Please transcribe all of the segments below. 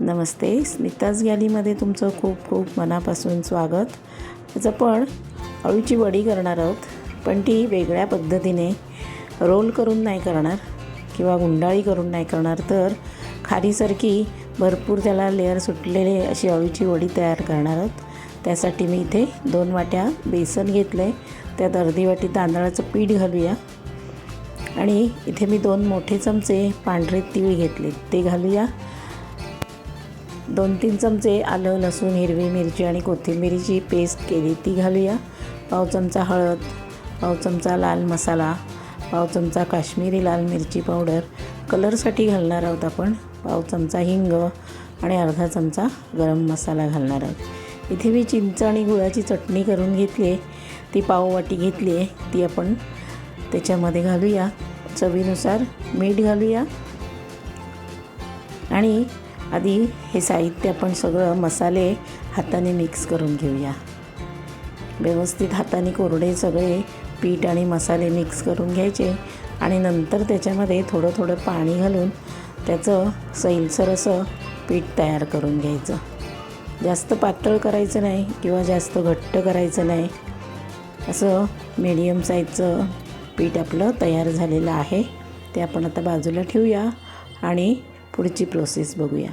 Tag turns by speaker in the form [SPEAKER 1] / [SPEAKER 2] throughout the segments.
[SPEAKER 1] नमस्ते स्मिताज गॅलीमध्ये तुमचं खूप खूप मनापासून स्वागत. आज आपण अळूची वडी करणार आहोत पण ती वेगळ्या पद्धतीने रोल करून नाही करणार किंवा गुंडाळी करून नाही करणार. तर खारीसारखी भरपूर त्याला लेअर सुटलेले अशी अळूची वडी तयार करणार आहोत. त्यासाठी मी इथे दोन वाट्या बेसन घेतलं आहे त्यात अर्धी वाटी तांदळाचं पीठ घालूया. आणि इथे मी दोन मोठे चमचे पांढरे तीळ घेतले ते घालूया. दोन तीन चमचे आलं लसूण हिरवी मिरची आणि कोथिंबिरीची पेस्ट केली. ती घालूया. पाव चमचा हळद पाव चमचा लाल मसाला पाव चमचा काश्मीरी लाल मिरची पावडर. कलरसाठी घालणार आहोत आपण. पाव चमचा हिंग आणि अर्धा चमचा गरम मसाला घालणार आहोत. इथे मी चिंच आणि गुळाची चटणी करून घेतली आहे. ती पाववाटी घेतली आहे. ती आपण त्याच्यामध्ये घालूया. चवीनुसार मीठ घालूया. आणि आधी हे साहित्य आपण सगळं मसाले हाताने मिक्स करून घेऊया. व्यवस्थित हाताने कोरडे सगळे पीठ आणि मसाले मिक्स करून घ्यायचे आणि नंतर त्याच्यामध्ये थोडं थोडं पाणी घालून त्याचं सैलसर असं पीठ तयार करून घ्यायचं. जास्त पातळ करायचं नाही किंवा जास्त घट्ट करायचं नाही. असं मीडियम साईजचं पीठ आपलं तयार झालेलं आहे. ते आपण आता बाजूला ठेवूया आणि पुढची प्रोसेस बघूया.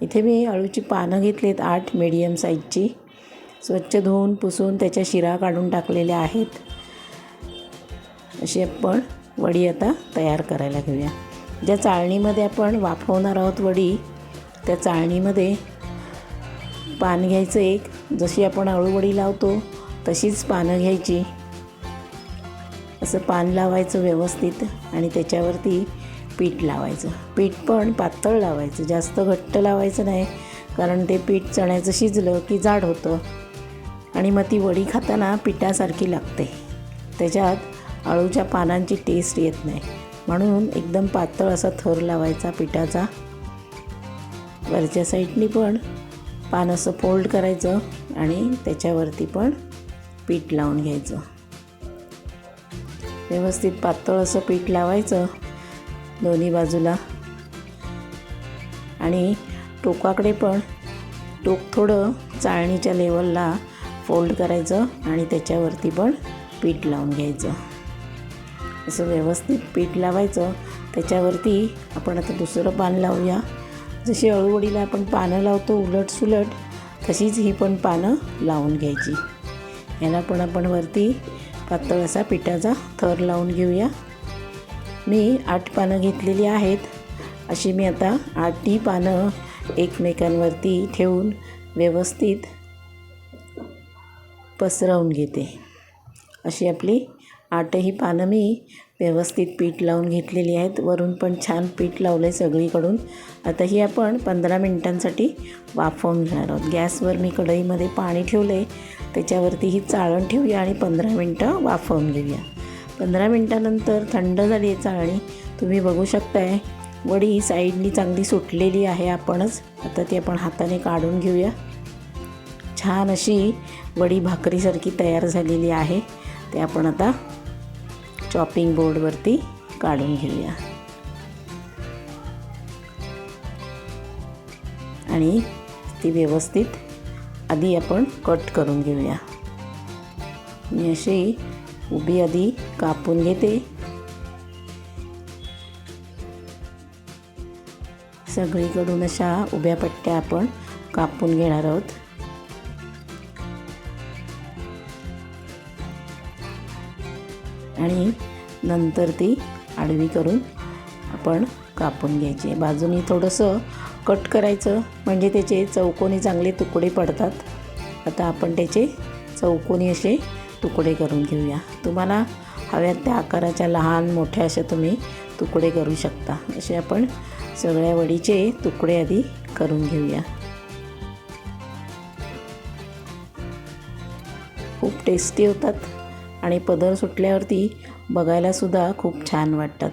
[SPEAKER 1] इथे मी अळूची पानं घेतलीत आठ मीडियम साईजची स्वच्छ धुवून पुसून त्याच्या शिरा काढून टाकलेल्या आहेत. अशी आपण वडी आता तयार करायला घेऊया. ज्या चाळणीमध्ये आपण वाफवणार आहोत वडी त्या चाळणीमध्ये पान घ्यायचं एक. जशी आपण अळूवडी लावतो तशीच पानं घ्यायची. असं पान लावायचं व्यवस्थित आणि त्याच्यावरती पीठ लावायचं. पीठ पण पातळ लावायचं. जास्त घट्ट लावायचं नाही. कारण ते पीठ चण्याचं शिजलं की जाड होतं. आणि मग ती वडी खाताना पिठासारखी लागते. त्याच्यात अळूच्या पानांची टेस्ट येत नाही. म्हणून एकदम पातळ असा थर लावायचा पिठाचा. वरच्या साईडनी पण पान असं फोल्ड करायचं आणि त्याच्यावरती पण पीठ लावून घ्यायचं. व्यवस्थित पातळ असं पीठ लावायचं. दोन्ही बाजूला. आणि टोकाकडे पण टोक थोडं चाळणीच्या लेवलला फोल्ड करायचं आणि त्याच्यावरती पण पीठ लावून घ्यायचं. असं व्यवस्थित पीठ लावायचं. त्याच्यावरती आपण आता दुसरं पान लावूया. जशी अळूवडीला आपण पानं लावतो उलट सुलट तशीच ही पण पानं लावून घ्यायची. याला पण आपण वरती पातळ असा पिठाचा थर लावून घेऊया. मी आठ पानं घेतलेली आहेत. अशी मी आता आठही पानं एकमेकांवरती ठेवून व्यवस्थित पसरवून घेते. अशी आपली आठही पानं मी व्यवस्थित पीठ लावून घेतलेली आहेत. वरून पण छान पीठ लावलं आहे सगळीकडून. आता ही आपण पंधरा मिनटांसाठी वाफवून घेणार आहोत. गॅसवर मी कढईमध्ये पाणी ठेवलं आहे त्याच्यावरती ही चाळण ठेवूया आणि पंधरा मिनटं वाफवून घेऊया. पंधरा मिनटानंतर थंड झाली आहे चाळणी. तुम्ही बघू शकताय वडी साईडनी चांगली सुटलेली आहे आपणच. आता ती आपण हाताने काढून घेऊया. छान अशी वडी भाकरीसारखी तयार झालेली आहे. ते आपण आता चॉपिंग बोर्डवरती काढून घेऊया. आणि ती व्यवस्थित आधी आपण कट करून घेऊया. मी अशी उभी आधी कापून घेते. सगळीकडून अशा उभ्या पट्ट्या आपण कापून घेणार आहोत. आणि नंतर ती आडवी करून आपण कापून घ्यायची. बाजूनी थोडंसं कट करायचं म्हणजे त्याचे चौकोनी चांगले तुकडे पडतात. आता आपण त्याचे चौकोनी असे तुकडे करून घेऊया. तुम्हाला हव्यात त्या आकाराच्या लहान मोठ्या अशा तुम्ही तुकडे करू शकता. असे आपण सगळ्या वडीचे तुकडे आधी करून घेऊया. खूप टेस्टी होतात आणि पदर सुटल्यावरती बघायलासुद्धा खूप छान वाटतात.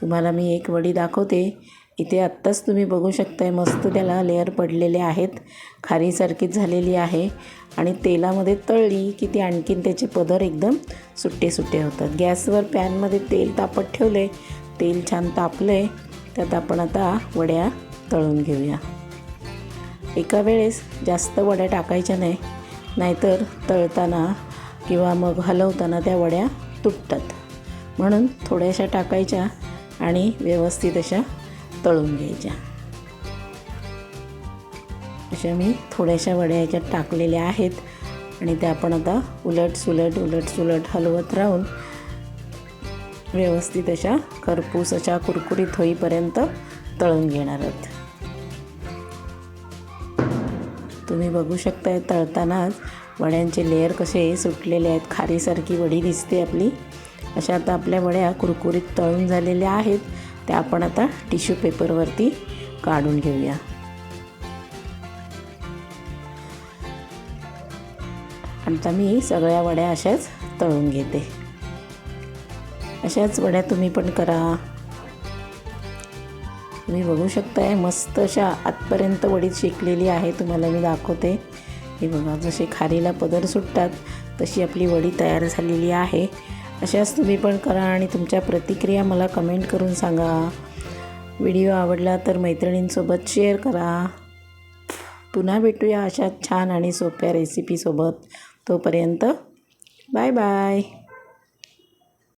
[SPEAKER 1] तुम्हाला मी एक वडी दाखवते. इथे आत्ताच तुम्ही बघू शकताय मस्त त्याला लेअर पडलेले आहेत. खारीसारखीच झालेली आहे. आणि तेलामध्ये तळली की ती आणखीन त्याचे पदर एकदम सुट्टे सुट्टे होतात. गॅसवर पॅनमध्ये तेल तापत ठेवले तेल छान तापलं आहे त्यात आपण आता वड्या तळून घेऊया. एका वेळेस जास्त वड्या टाकायच्या नाही. नाहीतर तळताना किंवा मग हलवताना त्या वड्या तुटतात. म्हणून थोड्याशा टाकायच्या आणि व्यवस्थित अशा तळून घ्यायच्या. अशा मी थोड्याशा वड्या याच्यात टाकलेल्या आहेत. आणि त्या आपण आता उलट सुलट उलट सुलट हलवत राहून व्यवस्थित अशा खरपूस अशा कुरकुरीत होईपर्यंत तळून घेणार आहोत. तुम्ही बघू शकताय तळतानाच वड्यांचे लेअर कसे सुटलेले आहेत. खारीसारखी वडी दिसते आपली. अशा आता आपल्या वड्या कुरकुरीत तळून झालेल्या आहेत. त्या आपण आता टिश्यू पेपरवरती काढून घेऊया. आता मी सगळ्या वड्या अशाच तळून घेते. अशाच वड्या तुम्ही पण करा. तुम्ही बघू शकताय मस्त अशा आतपर्यंत वडीत शिकलेली आहे तुम्हाला मी दाखवते. हे बघा जसे खारीला पदर सुटतात तशी आपली वडी तयार झालेली आहे. अशाच तुम्ही पण करा आणि तुमच्या प्रतिक्रिया मला कमेंट करून सांगा. व्हिडिओ आवडला तर मैत्रिणींसोबत शेअर करा. पुन्हा भेटूया अशा छान आणि सोप्या रेसिपीसोबत तोपर्यंत बाय बाय